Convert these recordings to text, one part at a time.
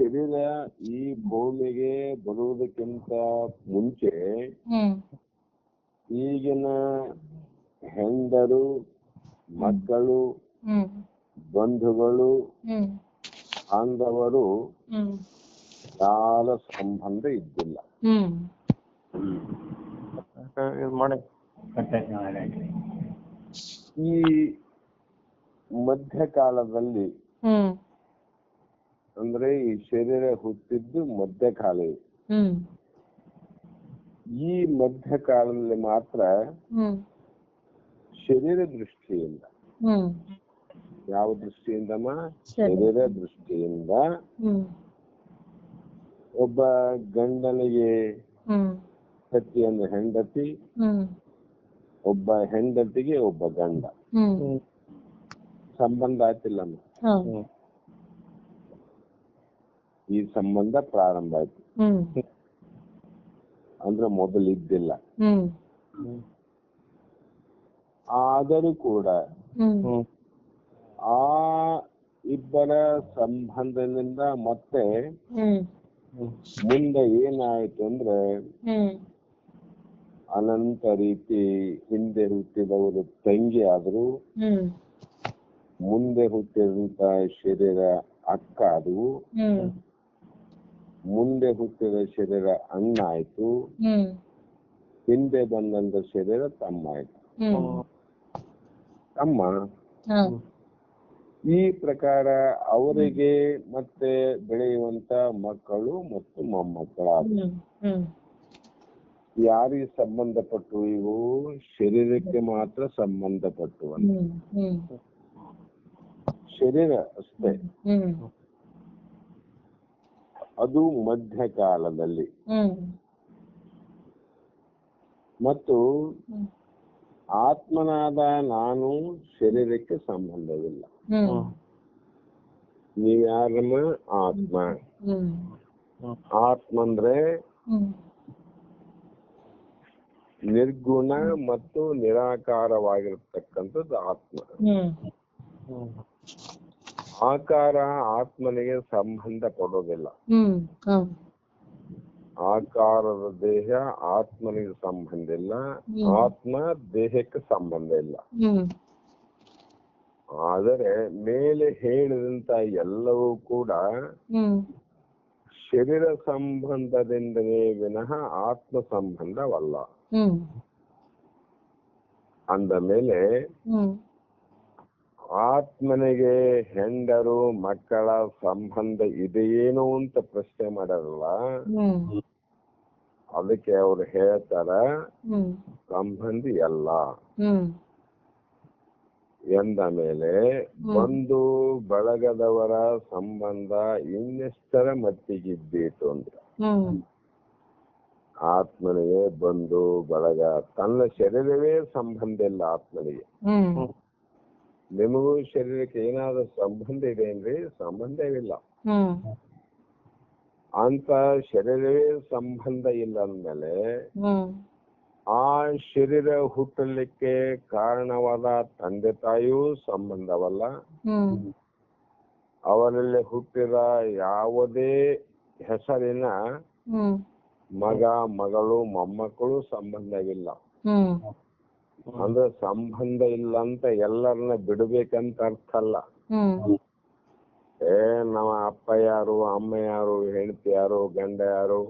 ಶರೀರ ಈ ಭೂಮಿಗೆ ಬರುವುದಕ್ಕಿಂತ ಮುಂಚೆ ಹ್ಮ್. ಈಗಿನ ಹೆಂಡರು ಮಕ್ಕಳು ಹ್ಮ್. ಬಂಧುಗಳು ಹ್ಮ್. ಬಾಂಧವರು ಹ್ಮ್. ಯಾರ ಸಂಬಂಧ ಇದ್ದಿಲ್ಲ. ಹ್ಮ್. ಇದು ಮಾಡಿ. ಈ ಮಧ್ಯಕಾಲದಲ್ಲಿ ಹ್ಮ್. ಅಂದ್ರೆ ಈ ಶರೀರ ಹುಟ್ಟಿದ್ದು ಮಧ್ಯಕಾಲ ಈ ಮಧ್ಯಕಾಲದಲ್ಲಿ ಮಾತ್ರ ಶರೀರ ದೃಷ್ಟಿಯಿಂದ. ಯಾವ ದೃಷ್ಟಿಯಿಂದಮ್ಮ. ಶರೀರ. ದೃಷ್ಟಿಯಿಂದ. ಒಬ್ಬ ಗಂಡನಿಗೆ ಹ್ಮ್. ಪತಿಯನ್ನು ಹೆಂಡತಿ ಒಬ್ಬ ಹೆಂಡತಿಗೆ ಒಬ್ಬ ಗಂಡ. ಸಂಬಂಧ ಆಯ್ತಿಲ್ಲಮ್ಮ. ಈ ಸಂಬಂಧ ಪ್ರಾರಂಭ ಆಯ್ತು. ಅಂದ್ರೆ ಮೊದಲು ಇದ್ದಿಲ್ಲ. ಆದರೂ ಕೂಡ ಆ ಇಬ್ಬರ ಸಂಬಂಧದಿಂದ ಮತ್ತೆ ಮುಂದೆ ಏನಾಯ್ತು ಅಂದ್ರೆ ಅನಂತ ರೀತಿ ಹಿಂದೆ ಹುಟ್ಟಿದವರು ತಂಗಿ ಆದ್ರು ಮುಂದೆ ಹುಟ್ಟಿದಂತ ಶರೀರ ಅಕ್ಕ ಹ್ಮ್. ಮುಂದೆ ಹುಟ್ಟಿದ ಶರೀರ ಅಣ್ಣ ಆಯ್ತು ಹಿಂದೆ ಬಂದಂತ ಶರೀರ ತಮ್ಮ ಆಯ್ತು ತಮ್ಮ. ಈ ಪ್ರಕಾರ ಅವರಿಗೆ ಮತ್ತೆ ಬೆಳೆಯುವಂತ ಮಕ್ಕಳು ಮತ್ತು ಮೊಮ್ಮಕ್ಕಳು ಯಾರಿಗೆ ಸಂಬಂಧಪಟ್ಟು ಇವು? ಶರೀರಕ್ಕೆ ಮಾತ್ರ ಸಂಬಂಧಪಟ್ಟು ಶರೀರ ಅಷ್ಟೇ. ಅದು ಮಧ್ಯಕಾಲದಲ್ಲಿ. ಕಾಲದಲ್ಲಿ ಮತ್ತು ಆತ್ಮನಾದ ನಾನು ಶರೀರಕ್ಕೆ ಸಂಬಂಧವಿಲ್ಲ. ನೀವ್ಯಾರಮ್ಮ ಆತ್ಮ ಆತ್ಮ. ಅಂದ್ರೆ ನಿರ್ಗುಣ ಮತ್ತು ನಿರಾಕಾರವಾಗಿರತಕ್ಕಂಥದ್ದು ಆತ್ಮ. ಆಕಾರ ಆತ್ಮನಿಗೆ ಸಂಬಂಧ ಪಡೋದಿಲ್ಲ ಆಕಾರದ ದೇಹ ಆತ್ಮನಿಗೆ ಸಂಬಂಧ ಇಲ್ಲ. ಆತ್ಮ ದೇಹಕ್ಕೆ ಸಂಬಂಧ ಇಲ್ಲ. ಆದರೆ ಮೇಲೆ ಹೇಳಿದಂತ ಎಲ್ಲವೂ ಕೂಡ ಶರೀರ ಸಂಬಂಧದಿಂದಲೇ ವಿನಃ ಆತ್ಮ ಸಂಬಂಧವಲ್ಲ. ಅಂದ ಮೇಲೆ ಆತ್ಮನಿಗೆ ಹೆಂಡರು ಮಕ್ಕಳ ಸಂಬಂಧ ಇದೆಯೇನೋ ಅಂತ ಪ್ರಶ್ನೆ ಮಾಡಲ್ಲ ಅದಕ್ಕೆ ಅವ್ರು ಹೇಳ್ತಾರ ಸಂಬಂಧಿ ಅಲ್ಲ. ಎಂದ ಮೇಲೆ ಬಂಧು ಬಳಗದವರ ಸಂಬಂಧ ಇನ್ನೆಷ್ಟರ ಮಟ್ಟಿಗಿದ್ದೀತು ಅಂತ. ಆತ್ಮನಿಗೆ ಬಂಧು ಬಳಗ ತನ್ನ ಶರೀರವೇ ಸಂಬಂಧ ಇಲ್ಲ ಆತ್ಮನಿಗೆ. ನಿಮಗೂ ಶರೀರಕ್ಕೆ ಏನಾದ್ರೂ ಸಂಬಂಧ ಇದೆ ಏನ್ರಿ ಸಂಬಂಧವಿಲ್ಲ. ಅಂತ ಶರೀರವೇ ಸಂಬಂಧ ಇಲ್ಲ ಅಂದ್ಮೇಲೆ ಆ ಶರೀರ ಹುಟ್ಟಲಿಕ್ಕೆ ಕಾರಣವಾದ ತಂದೆ ತಾಯಿಯೂ ಸಂಬಂಧವಲ್ಲ. ಅವರಲ್ಲಿ ಹುಟ್ಟಿದ ಯಾವುದೇ ಹೆಸರಿನ ಮಗ ಮಗಳು ಮೊಮ್ಮಕ್ಕಳು ಸಂಬಂಧವಿಲ್ಲ. ಅಂದ್ರೆ ಸಂಬಂಧ ಇಲ್ಲ ಅಂತ ಎಲ್ಲರನ್ನ ಬಿಡಬೇಕಂತ ಅರ್ಥ ಅಲ್ಲ. ಏ ನಮ್ಮ ಅಪ್ಪ ಯಾರು ಅಮ್ಮ ಯಾರು ಹೆಂಡತಿ ಯಾರು ಗಂಡ ಯಾರು?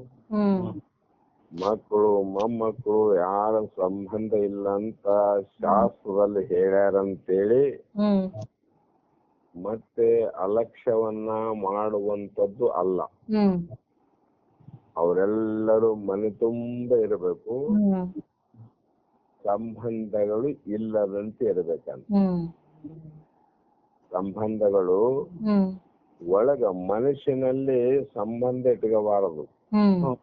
ಮಕ್ಕಳು ಮೊಮ್ಮಕ್ಕಳು ಯಾರ ಸಂಬಂಧ ಇಲ್ಲ ಅಂತ ಶಾಸ್ತ್ರದಲ್ಲಿ ಹೇಳ್ಯಾರಂತೇಳಿ ಮತ್ತೆ ಅಲಕ್ಷ್ಯವನ್ನ ಮಾಡುವಂತದ್ದು ಅಲ್ಲ. ಅವರೆಲ್ಲರೂ ಮನೆ ತುಂಬ ಇರಬೇಕು. ಸಂಬಂಧಗಳು ಇಲ್ಲದಂತೆ ಇರಬೇಕಂತ. ಹ್ಮ್. ಸಂಬಂಧಗಳು ಹ್ಮ್. ಒಳಗ ಮನುಷ್ಯನಲ್ಲಿ ಸಂಬಂಧ ಇಟ್ಕೋಬಾರದು. ಹ್ಮ್.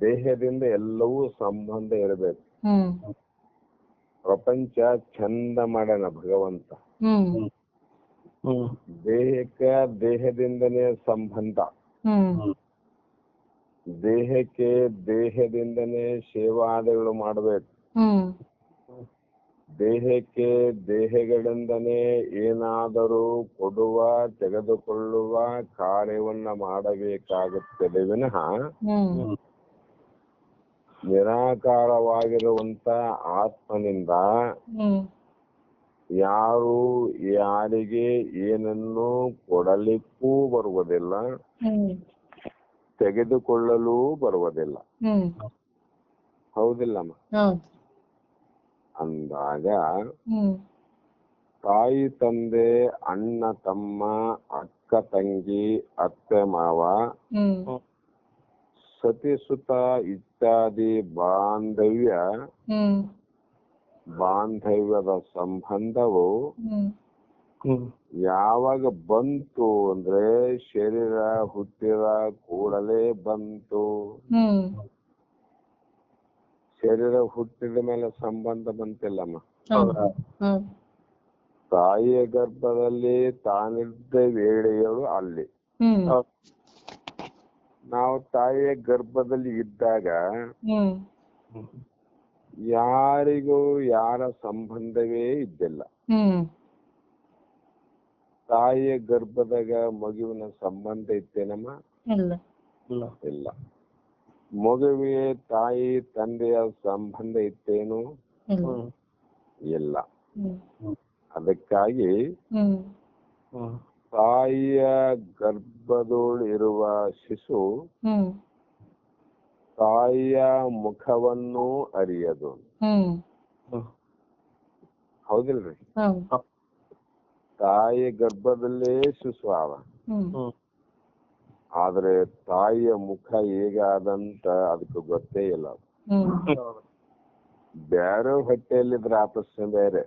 ದೇಹದಿಂದ ಎಲ್ಲವೂ ಸಂಬಂಧ ಇರಬೇಕು. ಹ್ಮ್. ಪ್ರಪಂಚ ಚಂದ ಮಾಡ್ಯಾನ ಭಗವಂತ. ಹ್ಮ್. ದೇಹಕ್ಕೆ ದೇಹದಿಂದನೇ ಸಂಬಂಧ. ಹ್ಮ್. ದೇಹಕ್ಕೆ ದೇಹದಿಂದನೇ ಸೇವಾದಿಗಳು ಮಾಡಬೇಕು. ದೇಹಕ್ಕೆ ದೇಹಗಳಿಂದನೇ ಏನಾದರೂ ಕೊಡುವ ತೆಗೆದುಕೊಳ್ಳುವ ಕಾರ್ಯವನ್ನ ಮಾಡಬೇಕಾಗುತ್ತದೆ ವಿನಃ ನಿರಾಕಾರವಾಗಿರುವಂತ ಆತ್ಮನಿಂದ ಯಾರು ಯಾರಿಗೆ ಏನನ್ನು ಕೊಡಲಿಕ್ಕೂ ಬರುವುದಿಲ್ಲ. ತೆಗೆದುಕೊಳ್ಳಲು ಬರುವುದಿಲ್ಲ. ಹೌದಿಲ್ಲಮ್ಮ? ಹೌದು. ಅಂದಾಗ ಹ್ಮ್. ತಾಯಿ ತಂದೆ ಅಣ್ಣ ತಮ್ಮ ಅಕ್ಕ ತಂಗಿ ಅತ್ತೆ ಮಾವ ಹ್ಮ್. ಸತಿ ಸುತ ಇತ್ಯಾದಿ ಬಾಂಧವ್ಯ ಹ್ಮ್. ಬಾಂಧವ್ಯದ ಸಂಬಂಧವು ಹ್ಮ್. ಯಾವಾಗ ಬಂತು ಅಂದ್ರೆ ಶರೀರ ಹುಟ್ಟಿದ ಕೂಡಲೇ ಬಂತು. ಹ್ಮ್. ಶರೀರ ಹುಟ್ಟಿದ ಮೇಲೆ ಸಂಬಂಧ ಬಂತಿಲ್ಲಮ್ಮ. ತಾಯಿಯ ಗರ್ಭದಲ್ಲಿ ತಾನಿದ್ದ ವೇಳೆಯಳು ಅಲ್ಲಿ. ಹ್ಮ್. ನಾವು ತಾಯಿಯ ಗರ್ಭದಲ್ಲಿ ಇದ್ದಾಗ ಹ್ಮ್. ಯಾರಿಗೂ ಯಾರ ಸಂಬಂಧವೇ ಇದ್ದಿಲ್ಲ. ಹ್ಮ್. ತಾಯಿಯ ಗರ್ಭದಾಗ ಮಗುವಿನ ಸಂಬಂಧ ಇತ್ತೇನಮ್ಮ? ಇಲ್ಲ. ಇಲ್ಲ. ಮಗುವಿಗೆ ತಾಯಿ ತಂದೆಯ ಸಂಬಂಧ ಇತ್ತೇನು? ಇಲ್ಲ. ಇಲ್ಲ. ಅದಕ್ಕಾಗಿ ತಾಯಿಯ ಗರ್ಭದೊಳಿರುವ ಶಿಶು ತಾಯಿಯ ಮುಖವನ್ನು ಅರಿಯದು. ಹೌದಿಲ್ರಿ? ತಾಯಿ ತಾಯಿಯ ಗರ್ಭದಲ್ಲೇ ಶಿಶು ಅವ ಹ್ಮ್. ಆದ್ರೆ ತಾಯಿಯ ಮುಖ ಹೇಗಾದಂತ ಅದಕ್ಕೆ ಗೊತ್ತೇ ಇಲ್ಲ. ಬೇರೆ ಹೊಟ್ಟೆಯಲ್ಲಿದ್ರೆ ಆ ಪ್ರಶ್ನೆ ಬೇರೆ.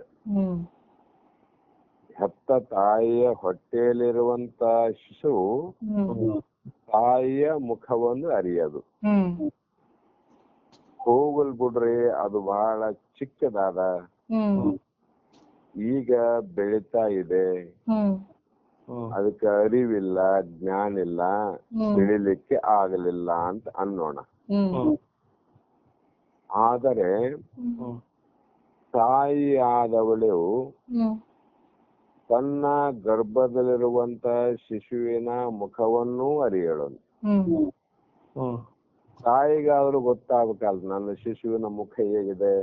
ಹೆತ್ತ ತಾಯಿಯ ಹೊಟ್ಟೆಯಲ್ಲಿರುವಂತ ಶಿಶು ತಾಯಿಯ ಮುಖವನ್ನು ಅರಿಯದು. ಹೋಗಲ್ ಬಿಡ್ರಿ ಅದು ಬಹಳ ಚಿಕ್ಕದಾದ ಈಗ ಬೆಳೀತಾ ಇದೆ. ಅದಕ್ಕೆ ಅರಿವಿಲ್ಲ ಜ್ಞಾನ ಇಲ್ಲ ತಿಳಿಲಿಕ್ಕೆ ಆಗಲಿಲ್ಲ ಅಂತ ಅನ್ನೋಣ. ಆದರೆ ತಾಯಿ ಆದವಳು ತನ್ನ ಗರ್ಭದಲ್ಲಿರುವಂತ ಶಿಶುವಿನ ಮುಖವನ್ನೂ ಅರಿಯಳು. ತಾಯಿಗಾದ್ರೂ ಗೊತ್ತಾಗಬೇಕಲ್ಲ ನನ್ನ ಶಿಶುವಿನ ಮುಖ ಹೇಗಿದೆ?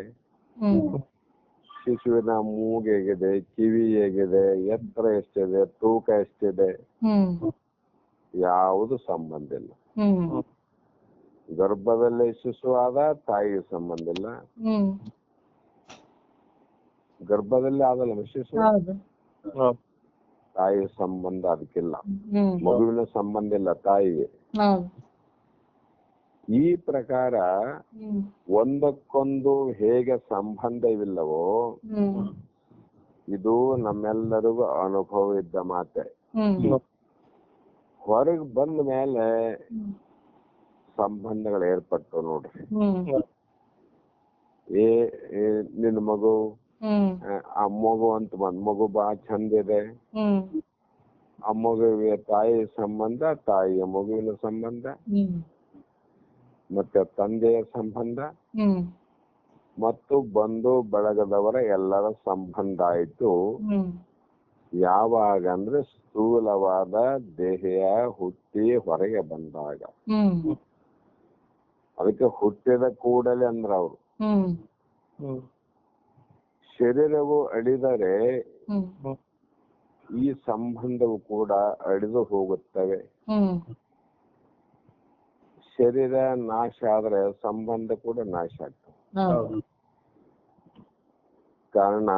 ಶಿಶುವಿನ ಮೂಗು ಹೇಗಿದೆ ಕಿವಿ ಹೇಗಿದೆ ಎತ್ತರ ಎಷ್ಟಿದೆ ತೂಕ ಎಷ್ಟಿದೆ? ಹ್ಮ್. ಯಾವುದು ಸಂಬಂಧ ಇಲ್ಲ. ಹ್ಮ್. ಗರ್ಭದಲ್ಲೇ ಶಿಶು ಆದ ತಾಯಿಗೆ ಸಂಬಂಧ ಇಲ್ಲ. ಹ್ಮ್. ಗರ್ಭದಲ್ಲಿ ಆದಲ್ಲ ಶಿಶು? ತಾಯಿಗೆ ತಾಯಿ ಸಂಬಂಧ ಅದಕ್ಕಿಲ್ಲ. ಹ್ಮ್. ಮಗುವಿನ ಸಂಬಂಧ ಇಲ್ಲ ತಾಯಿಗೆ. ಹೌದು. ಈ ಪ್ರಕಾರ ಒಂದಕ್ಕೊಂದು ಹೇಗೆ ಸಂಬಂಧವಿಲ್ಲವೋ ಇದು ನಮ್ಮೆಲ್ಲರಿಗೂ ಅನುಭವ ಇದ್ದ ಮಾತೆ. ಹೊರಗ್ ಬಂದ ಮೇಲೆ ಸಂಬಂಧಗಳು ಏರ್ಪಟ್ಟು ನೋಡ್ರಿ. ಏ ನಿನ್ ಮಗು ಆ, ಮಗು ಅಂತ ಬಂದ್ ಮಗು ಬಾ ಚಂದ ಇದೆ. ಆ ಮಗುವಿಗೆ ತಾಯಿ ಸಂಬಂಧ ತಾಯಿಯ ಮಗುವಿನ ಸಂಬಂಧ. ಮತ್ತೆ ತಂದೆಯ ಸಂಬಂಧ ಹ್ಮ್. ಮತ್ತು ಬಂಧು ಬಳಗದವರ ಎಲ್ಲರ ಸಂಬಂಧ ಆಯ್ತು. ಹ್ಮ್. ಯಾವಾಗ ಅಂದ್ರೆ ಸ್ಥೂಲವಾದ ದೇಹ ಹುಟ್ಟಿ ಹೊರಗೆ ಬಂದಾಗ. ಹ್ಮ್. ಅದಕ್ಕೆ ಹುಟ್ಟಿದ ಕೂಡಲೇ ಅಂದ್ರ ಅವರು. ಹ್ಮ್. ಶರೀರವು ಅಳಿದರೆ ಹ್ಮ್. ಈ ಸಂಬಂಧವು ಕೂಡ ಅಳಿದು ಹೋಗುತ್ತವೆ. ಹ್ಮ್. ಶರೀರ ನಾಶ ಆದ್ರೆ ಸಂಬಂಧ ಕೂಡ ನಾಶ ಆಗ್ತದೆ. ಕಾರಣ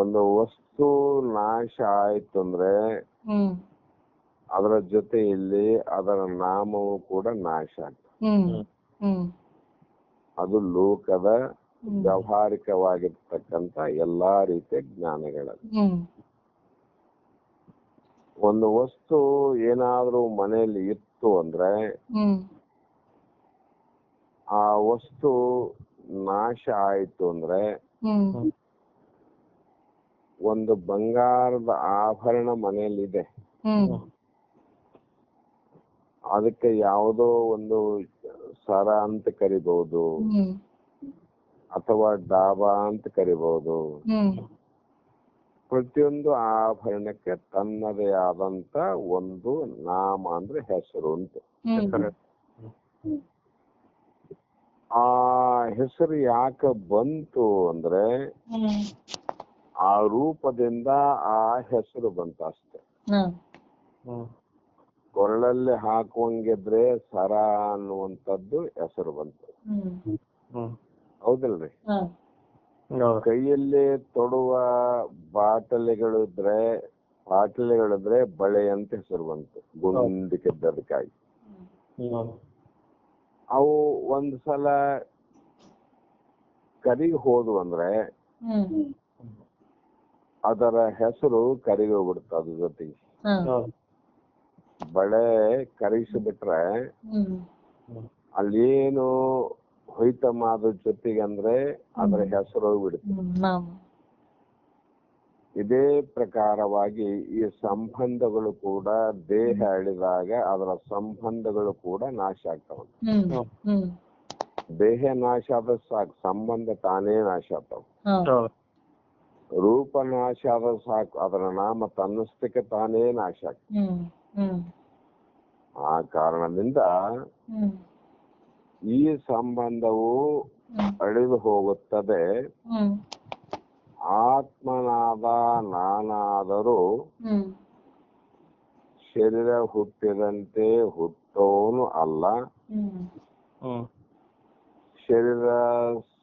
ಒಂದು ವಸ್ತು ನಾಶ ಆಯ್ತು ಅಂದ್ರೆ ಅದರ ಜೊತೆಯಲ್ಲಿ ಅದರ ನಾಮವು ಕೂಡ ನಾಶ ಆಗ್ತದೆ. ಅದು ಲೋಕದ ವ್ಯವಹಾರಿಕವಾಗಿರ್ತಕ್ಕಂತ ವ್ಯಾವಹಾರಿಕವಾಗಿರ್ತಕ್ಕಂತ ಎಲ್ಲಾ ರೀತಿಯ ಜ್ಞಾನಗಳಲ್ಲಿ. ಒಂದು ವಸ್ತು ಏನಾದ್ರೂ ಮನೆಯಲ್ಲಿ ಇತ್ತು ಅಂದ್ರೆ ಆ ವಸ್ತು ನಾಶ ಆಯ್ತು ಅಂದ್ರೆ ಒಂದು ಬಂಗಾರದ ಆಭರಣ ಮನೆಯಲ್ಲಿದೆ. ಅದಕ್ಕೆ ಯಾವುದೋ ಒಂದು ಸರ ಅಂತ ಕರಿಬಹುದು ಅಥವಾ ಡಾಬಾ ಅಂತ ಕರಿಬಹುದು. ಪ್ರತಿಯೊಂದು ಆಭರಣಕ್ಕೆ ತನ್ನದೇ ಆದಂತ ಒಂದು ನಾಮ ಅಂದ್ರೆ ಹೆಸರು ಉಂಟು. ಆ ಹೆಸರು ಯಾಕೆ ಬಂತು ಅಂದ್ರೆ ಆ ರೂಪದಿಂದ ಆ ಹೆಸರು ಬಂತ ಅಷ್ಟೇ. ಕೊರಳಲ್ಲಿ ಹಾಕುವಂಗಿದ್ರೆ ಸರ ಅನ್ನುವಂಥದ್ದು ಹೆಸರು ಬಂತು. ಹ್ಮ್. ಹೌದಲ್ರಿ? ಕೈಯಲ್ಲಿ ತೊಡುವ ಬಾಟಲಿಗಳಿದ್ರೆ ಬಾಟಲಿಗಳಿದ್ರೆ ಬಳೆ ಅಂತ ಹೆಸರು ಬಂತು. ಗುಂಡಿಕಿದ್ದದಕ್ಕಾಗಿ ಅವು ಒಂದ್ ಸಲ ಕರಿಗೆ ಹೋದ್ವು ಅಂದ್ರೆ ಅದರ ಹೆಸರು ಕರಿಗೆ ಹೋಗ್ಬಿಡುತ್ತೆ ಅದ್ರ ಜೊತೆಗೆ. ಬಳೆ ಕರಗಿಸಿ ಬಿಟ್ರೆ ಅಲ್ಲಿ ಅಲ್ಲೇನು ಹೊಯ್ತಮ್ಮ ಅದ್ರ ಜೊತೆಗೆ ಅಂದ್ರೆ ಅದರ ಹೆಸರು ಹೋಗ್ಬಿಡುತ್ತೆ ಇದೇ ಪ್ರಕಾರವಾಗಿ ಈ ಸಂಬಂಧಗಳು ಕೂಡ ದೇಹ ಅಳಿದಾಗ ಅದರ ಸಂಬಂಧಗಳು ಕೂಡ ನಾಶ ಆಗ್ತಾವ. ಹ್ಮ್ ಹ್ಮ್. ದೇಹ ನಾಶ ಆದ್ರೆ ಸಾಕು ಸಂಬಂಧ ತಾನೇ ನಾಶ ಆಗ್ತಾವ. ರೂಪ ನಾಶ ಆದ್ರೆ ಸಾಕು ಅದರ ನಾಮ ತನ್ನಷ್ಟಕ್ಕೆ ತಾನೇ ನಾಶ ಆಗ್ತದೆ. ಹ್ಮ್ ಹ್ಮ್. ಆ ಕಾರಣದಿಂದ ಹ್ಮ್. ಈ ಸಂಬಂಧವು ಅಳಿದು ಹೋಗುತ್ತದೆ ಆತ್ಮನಾದ ನಾನಾದರೂ ಶರೀರ ಹುಟ್ಟಿದಂತೆ ಹುಟ್ಟೋನು ಅಲ್ಲ. ಶರೀರ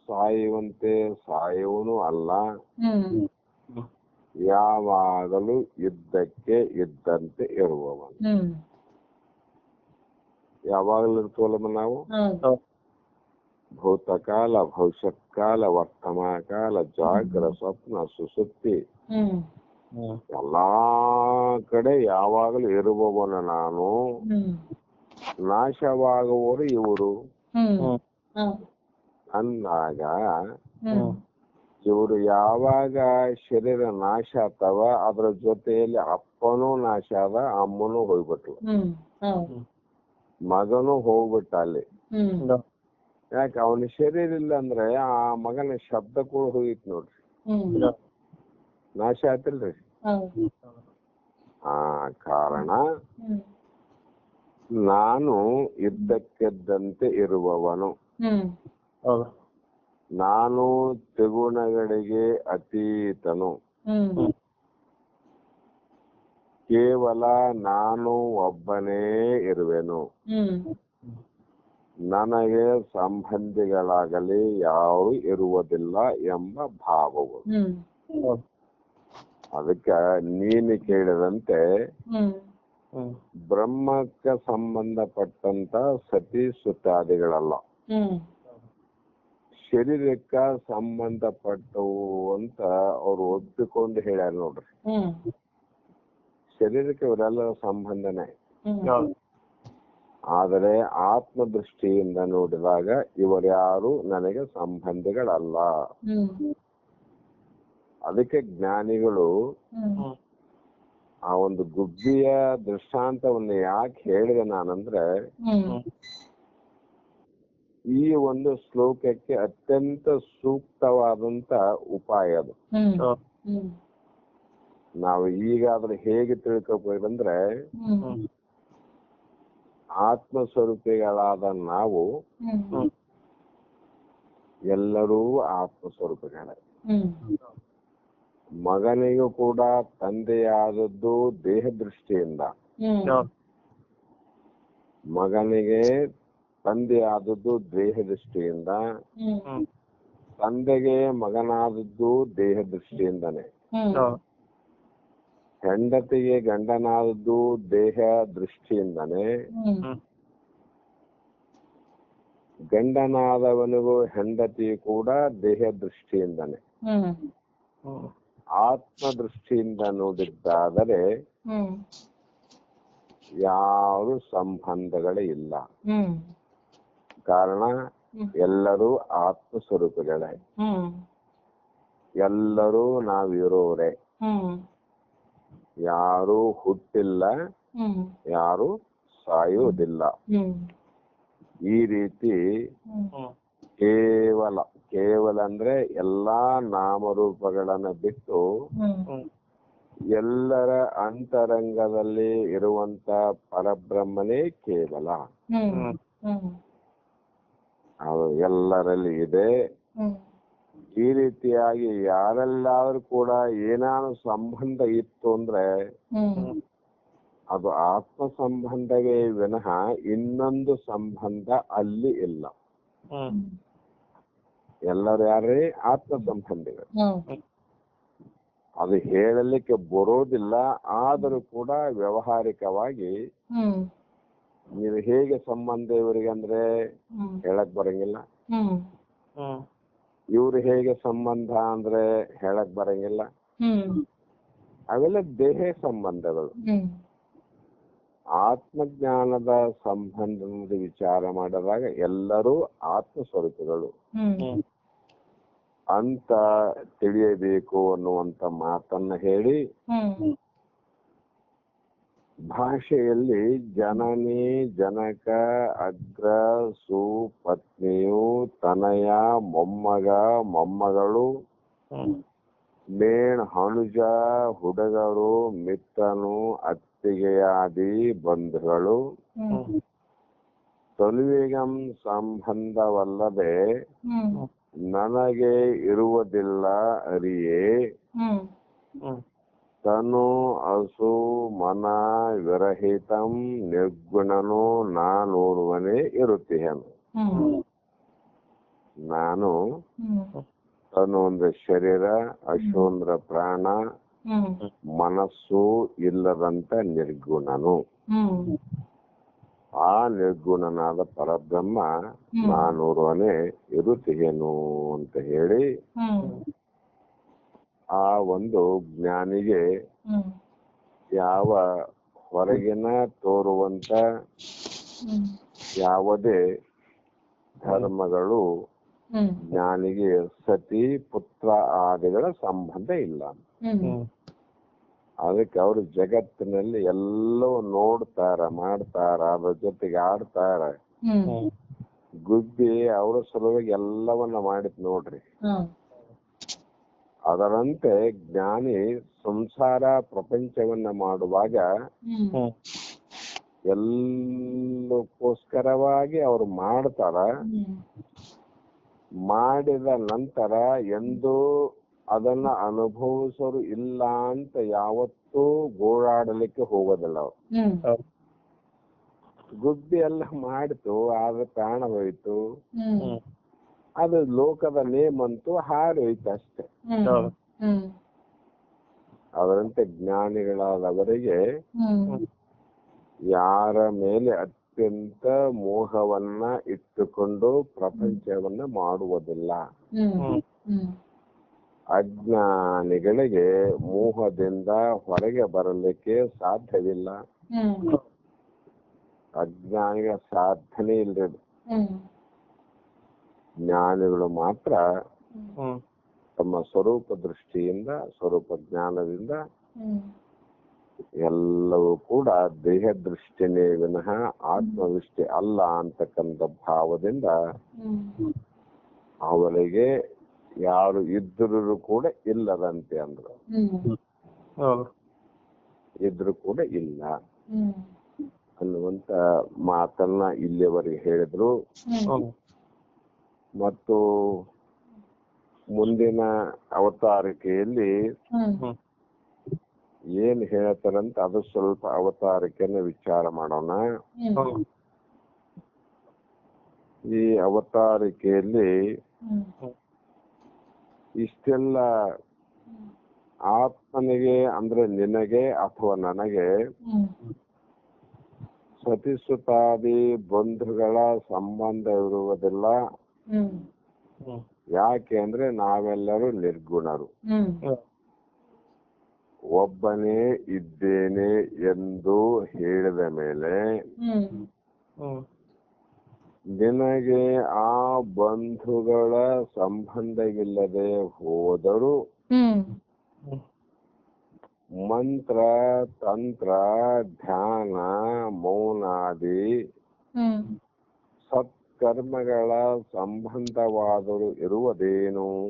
ಸಾಯುವಂತೆ ಸಾಯುವನು ಅಲ್ಲ. ಯಾವಾಗಲೂ ಇದ್ದಕ್ಕೆ ಇದ್ದಂತೆ ಇರುವವನು. ಯಾವಾಗಲೂ ಇರ್ತವಲ್ಲಮ್ಮ ನಾವು. ಭೂತಕಾಲ ಭವಿಷ್ಯತ್ ಕಾಲ ವರ್ತಮಾನ ಕಾಲ ಜಾಗ್ರ ಸ್ವಪ್ನ ಸುಸುಪ್ತಿ. ಎಲ್ಲಾ ಕಡೆ ಯಾವಾಗಲೂ ಇರುವವನ ನಾನು. ನಾಶವಾಗುವವರು ಇವರು. ಅಂದಾಗ ಇವರು ಯಾವಾಗ ಶರೀರ ನಾಶ ಆಗ್ತಾವ ಅದ್ರ ಜೊತೆಯಲ್ಲಿ ಅಪ್ಪನೂ ನಾಶ ಆದ ಅಮ್ಮನೂ ಹೌದು. ಮಗನೂ ಹೋಗ್ಬಿಟ್ಟ ಅಲ್ಲಿ. ಹ್ಮ್. ಯಾಕೆ ಅವನ ಶರೀರ ಇಲ್ಲ ಅಂದ್ರೆ ಆ ಮಗನ ಶಬ್ದ ಕೂಡ ಹೋಗಿತ್ ನೋಡ್ರಿ. ಹ್ಮ್. ನಾಶ ಆಯ್ತಿಲ್ರಿ. ಆ ಕಾರಣ ಹ್ಮ್. ನಾನು ಇದ್ದಕ್ಕಿದ್ದಂತೆ ಇರುವವನು. ಹ್ಮ್. ನಾನು ತ್ರಿಗುಣಗಳಿಗೆ ಅತೀತನು. ಹ್ಮ್. ಕೇವಲ ನಾನು ಒಬ್ಬನೇ ಇರುವೆನು. ನನಗೆ ಸಂಬಂಧಿಗಳಾಗಲಿ ಯಾರು ಇರುವುದಿಲ್ಲ ಎಂಬ ಭಾವವು. ಅದಕ್ಕೆ ನೀನು ಕೇಳಿದಂತೆ ಹ್ಮ್. ಬ್ರಹ್ಮಕ್ಕೆ ಸಂಬಂಧಪಟ್ಟಂತ ಸತಿ ಸುತ್ತಾದಿಗಳಲ್ಲ. ಶರೀರಕ್ಕ ಸಂಬಂಧಪಟ್ಟವು ಅಂತ ಅವ್ರು ಒಪ್ಪಿಕೊಂಡು ಹೇಳ್ಯಾರ ನೋಡ್ರಿ. ಶರೀರಕ್ಕೆ ಇವರೆಲ್ಲರ ಸಂಬಂಧನೇ. ಆದರೆ ಆತ್ಮ ದೃಷ್ಟಿಯಿಂದ ನೋಡಿದಾಗ ಇವರ್ಯಾರು ನನಗೆ ಸಂಬಂಧಿಗಳಲ್ಲ. ಅದಕ್ಕೆ ಜ್ಞಾನಿಗಳು ಆ ಒಂದು ಗುಬ್ಬಿಯ ದೃಷ್ಟಾಂತವನ್ನು ಯಾಕೆ ಹೇಳಿದೆ ನಾನಂದ್ರೆ ಈ ಒಂದು ಶ್ಲೋಕಕ್ಕೆ ಅತ್ಯಂತ ಸೂಕ್ತವಾದಂತ ಉಪಾಯ ಅದು. ನಾವು ಈಗಾದ್ರೆ ಹೇಗೆ ತಿಳ್ಕೊಬೋದಂದ್ರೆ ಅಂದ್ರೆ ಆತ್ಮ ಸ್ವರೂಪಿಗಳಾದ ನಾವು ಎಲ್ಲರೂ ಆತ್ಮ ಸ್ವರೂಪಿಗಳೇ ಹ್ಮ್. ಮಗನಿಗೂ ಕೂಡ ತಂದೆಯಾದದ್ದು ದೇಹ ದೃಷ್ಟಿಯಿಂದ ಮಗನಿಗೆ ತಂದೆಯಾದದ್ದು ದೇಹ ದೃಷ್ಟಿಯಿಂದ ತಂದೆಗೆ ಮಗನಾದದ್ದು ದೇಹ ದೃಷ್ಟಿಯಿಂದನೇ ಹೆಂಡತಿಗೆ ಗಂಡನಾದದ್ದು ದೇಹ ದೃಷ್ಟಿಯಿಂದನೆ. ಗಂಡನಾದವನಿಗೂ ಹೆಂಡತಿ ಕೂಡ ದೇಹ ದೃಷ್ಟಿಯಿಂದನೆ. ಆತ್ಮ ದೃಷ್ಟಿಯಿಂದ ನೋಡಿದ್ದಾದರೆ ಯಾರು ಯಾವ ಸಂಬಂಧಗಳೇ ಇಲ್ಲ ಕಾರಣ ಎಲ್ಲರೂ ಆತ್ಮ ಸ್ವರೂಪಗಳೇ ಎಲ್ಲರೂ ನಾವಿರೋರೆ. ಯಾರು ಹುಟ್ಟಿಲ್ಲ ಹ್ಮ್. ಯಾರು ಸಾಯುವುದಿಲ್ಲ. ಹ್ಮ್. ಈ ರೀತಿ ಹ್ಮ್. ಕೇವಲ ಕೇವಲ ಅಂದ್ರೆ ಎಲ್ಲಾ ನಾಮರೂಪಗಳನ್ನ ಬಿಟ್ಟು ಎಲ್ಲರ ಅಂತರಂಗದಲ್ಲಿ ಇರುವಂತ ಪರಬ್ರಹ್ಮನೇ ಕೇವಲ. ಹ್ಮ್. ಹ್ಮ್. ಹ್ಮ್. ಅದು ಎಲ್ಲರಲ್ಲಿ ಇದೆ. ಹ್ಮ್. ಈ ರೀತಿಯಾಗಿ ಯಾರೆಲ್ಲಾದ್ರೂ ಕೂಡ ಏನಾದ್ರು ಸಂಬಂಧ ಇತ್ತು ಅಂದ್ರೆ ಅದು ಆತ್ಮ ಸಂಬಂಧವೇ ವಿನಃ ಇನ್ನೊಂದು ಸಂಬಂಧ ಅಲ್ಲಿ ಇಲ್ಲ. ಎಲ್ಲರೂ ಯಾರೇ ಆತ್ಮ ಸಂಬಂಧಿಗಳು ಅದು ಹೇಳಲಿಕ್ಕೆ ಬರೋದಿಲ್ಲ ಆದರೂ ಕೂಡ ವ್ಯವಹಾರಿಕವಾಗಿ ನೀವು ಹೇಗೆ ಸಂಬಂಧ ಇವರಿಗೆ ಅಂದ್ರೆ ಹೇಳಕ್ ಬರಂಗಿಲ್ಲ. ಇವ್ರು ಹೇಗೆ ಸಂಬಂಧ ಅಂದ್ರೆ ಹೇಳಕ್ ಬರಂಗಿಲ್ಲ. ಅವೆಲ್ಲ ದೇಹ ಸಂಬಂಧಗಳು. ಆತ್ಮಜ್ಞಾನದ ಸಂಬಂಧದ ವಿಚಾರ ಮಾಡಿದಾಗ ಎಲ್ಲರೂ ಆತ್ಮ ಸ್ವರೂಪಗಳು ಅಂತ ತಿಳಿಯಬೇಕು ಅನ್ನುವಂತ ಮಾತನ್ನ ಹೇಳಿ ಭಾಷೆಯಲ್ಲಿ ಜನನಿ ಜನಕ ಅಗ್ರ ಸುಪತ್ನಿಯು ತನಯ ಮೊಮ್ಮಗ ಮೊಮ್ಮಗಳು ಮೇಣ್ ಹಣುಜ ಹುಡುಗರು ಮಿತ್ತನು ಅತ್ತಿಗೆಯಾದಿ ಬಂಧುಗಳು. ತೊಲುವಿಗಂ ಸಂಬಂಧವಲ್ಲದೆ ನನಗೆ ಇರುವುದಿಲ್ಲ ಅರಿಯೇ. ತನು ಅಸು ಮನ ವಿರಹಿತಂ ನಿರ್ಗುಣನು ನಾನೋರ್ವನೇ ಇರುತ್ತೇನು ನಾನು ತನು ಅಂದ್ರೆ ಶರೀರ ಅಶು ಅಂದ್ರೆ ಪ್ರಾಣ ಮನಸ್ಸು ಇಲ್ಲದಂತ ನಿರ್ಗುಣನು. ಆ ನಿರ್ಗುಣನಾದ ಪರಬ್ರಹ್ಮ ನಾನೋರ್ವನೇ ಇರುತ್ತೇನು ಅಂತ ಹೇಳಿ ಆ ಒಂದು ಜ್ಞಾನಿಗೆ ಯಾವ ಹೊರಗಿನ ತೋರುವಂತ ಯಾವದೆ ಧರ್ಮಗಳು ಜ್ಞಾನಿಗೆ ಸತಿ ಪುತ್ರ ಆದಿಗಳ ಸಂಬಂಧ ಇಲ್ಲ. ಅದಕ್ಕೆ ಅವರು ಜಗತ್ತಿನಲ್ಲಿ ಎಲ್ಲವೂ ನೋಡ್ತಾರ ಮಾಡ್ತಾರ ಅದ್ರ ಜೊತೆಗೆ ಆಡ್ತಾರ. ಗುದ್ದಿ ಅವರ ಗುಬ್ಬಿ ಅವ್ರ ಸಲುವಾಗಿ ಎಲ್ಲವನ್ನ ಮಾಡಿದ್ ನೋಡ್ರಿ. ಅದರಂತೆ ಜ್ಞಾನಿ ಸಂಸಾರ ಪ್ರಪಂಚವನ್ನ ಮಾಡುವಾಗ ಎಲ್ಲಕ್ಕೋಸ್ಕರವಾಗಿ ಅವ್ರು ಮಾಡ್ತಾರ. ಮಾಡಿದ ನಂತರ ಎಂದು ಅದನ್ನ ಅನುಭವಿಸೋರು ಇಲ್ಲ ಅಂತ ಯಾವತ್ತೂ ಗೋಳಾಡಲಿಕ್ಕೆ ಹೋಗೋದಿಲ್ಲ ಅವ್ರು. ಗುಬ್ಬಿ ಎಲ್ಲ ಮಾಡಿತು ಆದ್ರೆ ಪ್ರಾಣ ಹೋಯ್ತು. ಅದು ಲೋಕದ ನೇಮ್ ಅಂತೂ ಹಾರಿ ಹೋಯ್ತು ಅಷ್ಟೇ ಹ್ಮ್. ಹೌದು. ಹ್ಮ್. ಅದರಂತೆ ಜ್ಞಾನಿಗಳಾದವರಿಗೆ ಯಾರ ಮೇಲೆ ಅತ್ಯಂತ ಮೋಹವನ್ನ ಇಟ್ಟುಕೊಂಡು ಪ್ರಪಂಚವನ್ನ ಮಾಡುವುದಿಲ್ಲ. ಅಜ್ಞಾನಿಗಳಿಗೆ ಮೋಹದಿಂದ ಹೊರಗೆ ಬರಲಿಕ್ಕೆ ಸಾಧ್ಯವಿಲ್ಲ. ಅಜ್ಞಾನಿಗಳ ಸಾಧನೆ ಇಲ್ಲದೆ ಜ್ಞಾನಿಗಳು ಮಾತ್ರ ತಮ್ಮ ಸ್ವರೂಪ ದೃಷ್ಟಿಯಿಂದ ಸ್ವರೂಪ ಜ್ಞಾನದಿಂದ ಎಲ್ಲವೂ ಕೂಡ ದೇಹ ದೃಷ್ಟಿನೇ ವಿನಃ ಆತ್ಮದೃಷ್ಟಿ ಅಲ್ಲ ಅಂತಕ್ಕಂಥ ಭಾವದಿಂದ ಅವರಿಗೆ ಯಾರು ಇದ್ದರೂ ಕೂಡ ಇಲ್ಲದಂತೆ ಅಂದ್ರು. ಹೌದು. ಇದ್ರು ಕೂಡ ಇಲ್ಲ. ಅನ್ನುವಂತ ಮಾತನ್ನ ಇಲ್ಲಿಯವರೆಗೆ ಹೇಳಿದ್ರು. ಮತ್ತು ಮುಂದಿನ ಅವತಾರಿಕೆಯಲ್ಲಿ ಏನ್ ಹೇಳ್ತಾರಂತ ಅದು ಸ್ವಲ್ಪ ಅವತಾರಿಕೆನ ವಿಚಾರ ಮಾಡೋಣ. ಈ ಅವತಾರಿಕೆಯಲ್ಲಿ ಇಷ್ಟೆಲ್ಲ ಆತ್ಮನಿಗೆ ಅಂದ್ರೆ ನಿನಗೆ ಅಥವಾ ನನಗೆ ಸತಿಸುತಾದಿ ಬಂಧುಗಳ ಸಂಬಂಧ ಇರುವುದಿಲ್ಲ. ಯಾಕೆ ಅಂದ್ರೆ ನಾವೆಲ್ಲರೂ ನಿರ್ಗುಣರು. ಹ್ಮ್. ಒಬ್ಬನೇ ಇದ್ದೇನೆ ಎಂದು ಹೇಳಿದ ಮೇಲೆ ನಿನಗೆ ಆ ಬಂಧುಗಳ ಸಂಬಂಧವಿಲ್ಲದೆ ಹೋದರೂ ಮಂತ್ರ ತಂತ್ರ ಧ್ಯಾನ ಮೌನಾದಿ ಕರ್ಮಗಳ ಸಂಬಂಧವಾದರೂ ಇರುವುದೇನು?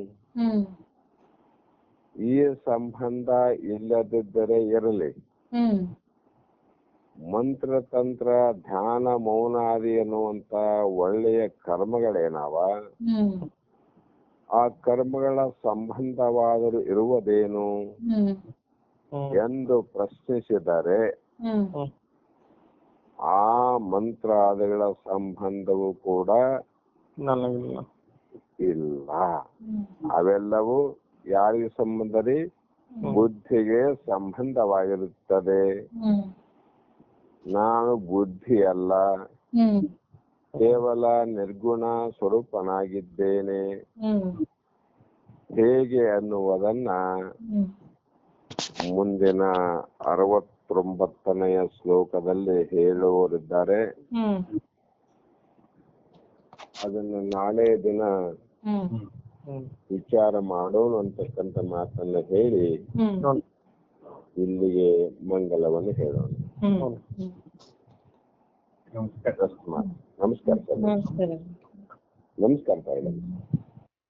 ಈ ಸಂಬಂಧ ಇಲ್ಲದಿದ್ದರೆ ಇರಲಿ. ಮಂತ್ರ ತಂತ್ರ ಧ್ಯಾನ ಮೌನಾದಿ ಅನ್ನುವಂತ ಒಳ್ಳೆಯ ಕರ್ಮಗಳೇನವ? ಆ ಕರ್ಮಗಳ ಸಂಬಂಧವಾದರೂ ಇರುವುದೇನು? ಎಂದು ಪ್ರಶ್ನಿಸಿದರೆ ಆ ಮಂತ್ರಾದಿಗಳ ಸಂಬಂಧವು ಕೂಡ ನನಗಿಲ್ಲ. ಇಲ್ಲ. ಅವೆಲ್ಲವೂ ಯಾರಿಗೆ ಸಂಬಂಧ ರೀ? ಬುದ್ಧಿಗೆ ಸಂಬಂಧವಾಗಿರುತ್ತದೆ. ನಾನು ಬುದ್ಧಿ ಅಲ್ಲ ಕೇವಲ ನಿರ್ಗುಣ ಸ್ವರೂಪನಾಗಿದ್ದೇನೆ. ಹೇಗೆ ಅನ್ನುವುದನ್ನ ಮುಂದಿನ ಮುಂದಿನ ಅರವತ್ತೊಂಬತ್ತನೆಯ ಶ್ಲೋಕದಲ್ಲಿ ಹೇಳುವವರಿದ್ದಾರೆ. ಅದನ್ನು ನಾಳೆ ದಿನ ವಿಚಾರ ಮಾಡೋಣ ಅಂತಕ್ಕಂಥ ಮಾತನ್ನ ಹೇಳಿ ಇಲ್ಲಿಗೆ ಮಂಗಲವನ್ನು ಹೇಳೋಣ. ನಮಸ್ಕಾರ. ನಮಸ್ಕಾರ ಸರ್. ನಮಸ್ಕಾರ. ನಮಸ್ಕಾರ ತಾಯಿ.